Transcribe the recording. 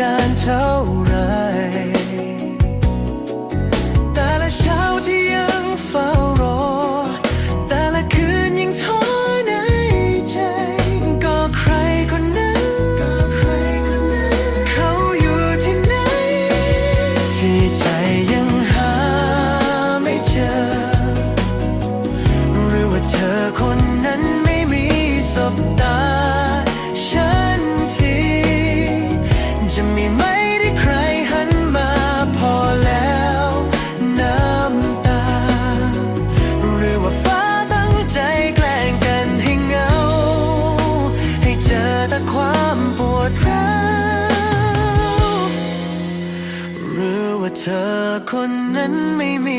นานเท่าไร แต่ละเช้าที่ยังเฝ้ารอ แต่ละคืนยังท้อในใจ ก็ใครคนนั้น เขาอยู่ที่ไหน ที่ใจยังหาไม่เจอ หรือว่าเธอคนนั้นไม่มีศพ ดร้าวหรือว่าเธอคนนั้นไม่มี